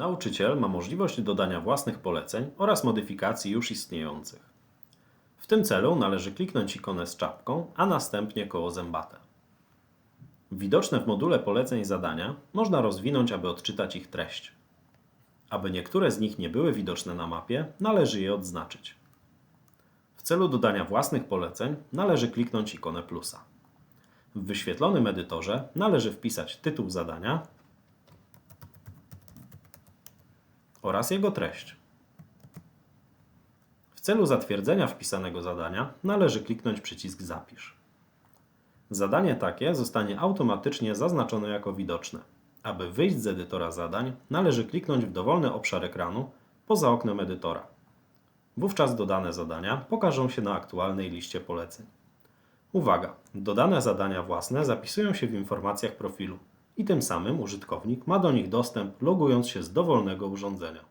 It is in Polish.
Nauczyciel ma możliwość dodania własnych poleceń oraz modyfikacji już istniejących. W tym celu należy kliknąć ikonę z czapką, a następnie koło zębate. Widoczne w module poleceń zadania można rozwinąć, aby odczytać ich treść. Aby niektóre z nich nie były widoczne na mapie, należy je odznaczyć. W celu dodania własnych poleceń należy kliknąć ikonę plusa. W wyświetlonym edytorze należy wpisać tytuł zadania oraz jego treść. W celu zatwierdzenia wpisanego zadania należy kliknąć przycisk Zapisz. Zadanie takie zostanie automatycznie zaznaczone jako widoczne. Aby wyjść z edytora zadań, należy kliknąć w dowolny obszar ekranu poza oknem edytora. Wówczas dodane zadania pokażą się na aktualnej liście poleceń. Uwaga! Dodane zadania własne zapisują się w informacjach profilu i tym samym użytkownik ma do nich dostęp logując się z dowolnego urządzenia.